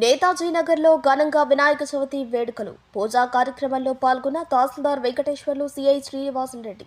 నేతాజీ నగర్లో ఘనంగా వినాయక చవితి వేడుకలు. పూజా కార్యక్రమంలో పాల్గొన్న తహసీల్దార్ వెంకటేశ్వర్లు సిఐ శ్రీనివాసులు రెడ్డి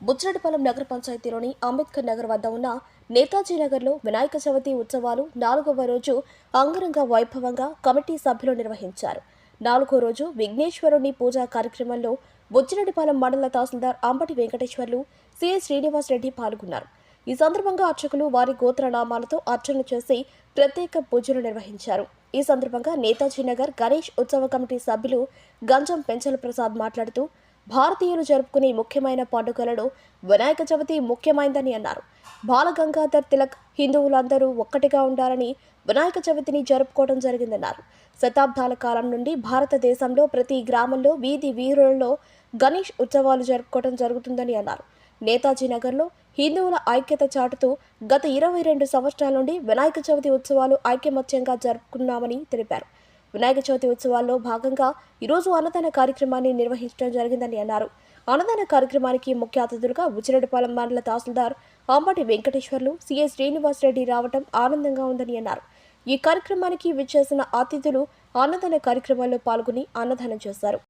బుచ్చిరెడ్డిపాలెం నగర పంచాయతీలోని అంబేద్కర్ నగర్ వద్ద ఉన్న నేతాజీ నగర్లో వినాయక చవితి ఉత్సవాలు నాలుగవ రోజు అంగరంగ వైభవంగా కమిటీ సభ్యులు నిర్వహించారు. నాలుగో రోజు విఘ్నేశ్వరుని పూజా కార్యక్రమంలో బుచ్చిరెడ్డిపాలెం మండల తహసీల్దార్ అంబటి వెంకటేశ్వర్లు సిఐ శ్రీనివాస్ రెడ్డి పాల్గొన్నారు. ఈ సందర్భంగా అర్చకులు వారి గోత్రనామాలతో అర్చన చేసి ప్రత్యేక పూజలు నిర్వహించారు. ఈ సందర్భంగా నేతాజీ నగర్ గణేష్ ఉత్సవ కమిటీ సభ్యులు గంజం పెంచల ప్రసాద్ మాట్లాడుతూ భారతీయులు జరుపుకునే ముఖ్యమైన పండుగలలో వినాయక చవితి ముఖ్యమైనదని అన్నారు. బాలగంగాధర్ తిలక్ హిందువులందరూ ఒక్కటిగా ఉండాలని వినాయక చవితిని జరుపుకోవడం జరిగిందన్నారు. శతాబ్దాల కాలం నుండి భారతదేశంలో ప్రతి గ్రామంలో వీధి వీరులలో గణేష్ ఉత్సవాలు జరుపుకోవడం జరుగుతుందని అన్నారు. నేతాజీ నగర్లో హిందువుల ఐక్యత చాటుతూ గత ఇరవై రెండు సంవత్సరాల నుండి వినాయక చవితి ఉత్సవాలు ఐక్యమత్యంగా జరుపుకున్నామని తెలిపారు. వినాయక చవితి ఉత్సవాల్లో భాగంగా ఈరోజు అన్నదాన కార్యక్రమాన్ని నిర్వహించడం జరిగిందని అన్నారు. అన్నదాన కార్యక్రమానికి ముఖ్య అతిథులుగా ఉచిరెడ్డిపాలెం మండల తహసీల్దార్ అంబటి వెంకటేశ్వర్లు సిఐ శ్రీనివాస్ రెడ్డి రావటం ఆనందంగా ఉందని అన్నారు. ఈ కార్యక్రమానికి విచ్చేసిన అతిథులు అన్నదాన కార్యక్రమాల్లో పాల్గొని అన్నదానం చేశారు.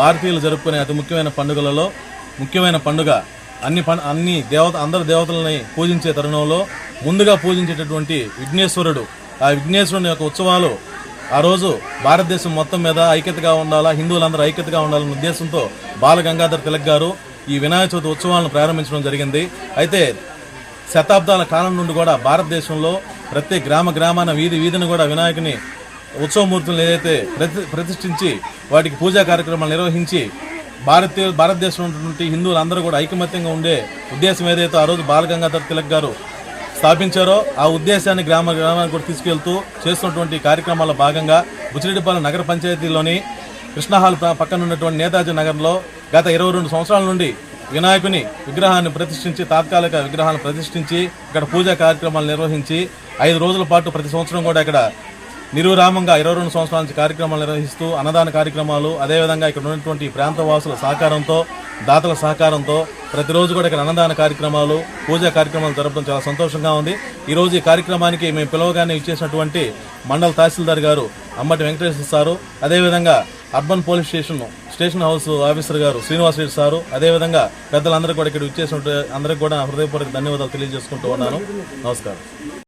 భారతీయులు జరుపుకునే అతి ముఖ్యమైన పండుగలలో ముఖ్యమైన పండుగ అన్ని పం అన్ని దేవత అందరు దేవతలని పూజించే తరుణంలో ముందుగా పూజించేటటువంటి విఘ్నేశ్వరుడు. ఆ విఘ్నేశ్వరుని యొక్క ఉత్సవాలు ఆ రోజు భారతదేశం మొత్తం మీద ఐక్యతగా ఉండాలా హిందువులందరూ ఐక్యతగా ఉండాలనే ఉద్దేశంతో బాల గంగాధర్ తిలక్ గారు ఈ వినాయక చవితి ఉత్సవాలను ప్రారంభించడం జరిగింది. అయితే శతాబ్దాల కాలం నుండి కూడా భారతదేశంలో ప్రతి గ్రామ గ్రామాన వీధి వీధిని కూడా వినాయకుని ఉత్సవమూర్తులను ఏదైతే ప్రతి ప్రతిష్ఠించి వాటికి పూజా కార్యక్రమాలు నిర్వహించి భారతీయ భారతదేశంలో ఉన్నటువంటి హిందువులందరూ కూడా ఐకమత్యంగా ఉండే ఉద్దేశం ఏదైతే ఆ రోజు బాలగంగాధర్ తిలక్ గారు స్థాపించారో ఆ ఉద్దేశాన్ని గ్రామ గ్రామానికి కూడా తీసుకెళ్తూ చేస్తున్నటువంటి కార్యక్రమాల్లో భాగంగా బుచ్చిరెడ్డిపాలెం నగర పంచాయతీలోని కృష్ణహాల్ పక్కన ఉన్నటువంటి నేతాజీ నగర్లో గత ఇరవై రెండు సంవత్సరాల నుండి వినాయకుని విగ్రహాన్ని ప్రతిష్ఠించి తాత్కాలిక విగ్రహాన్ని ప్రతిష్ఠించి ఇక్కడ పూజా కార్యక్రమాలు నిర్వహించి ఐదు రోజుల పాటు ప్రతి సంవత్సరం కూడా ఇక్కడ నిరురామంగా ఇరవై రెండు సంవత్సరాల నుంచి కార్యక్రమాలు నిర్వహిస్తూ అన్నదాన కార్యక్రమాలు అదేవిధంగా ఇక్కడ ఉన్నటువంటి ప్రాంతవాసుల ప్రాంత వాసుల సహకారంతో దాతల సహకారంతో ప్రతిరోజు కూడా ఇక్కడ అన్నదాన కార్యక్రమాలు పూజా కార్యక్రమాలు జరపడం చాలా సంతోషంగా ఉంది. ఈరోజు ఈ కార్యక్రమానికి మేము పిలవగానే ఇచ్చేసినటువంటి మండల తహసీల్దార్ గారు అమ్మటి వెంకటేశ్వర సారు అదేవిధంగా urban police station station house officer గారు శ్రీనివాస్ రెడ్డి సారు అదేవిధంగా పెద్దలందరూ కూడా ఇక్కడ ఇచ్చేసినట్టు అందరికీ కూడా హృదయపూర్వక ధన్యవాదాలు తెలియజేసుకుంటూ ఉన్నాను. నమస్కారం.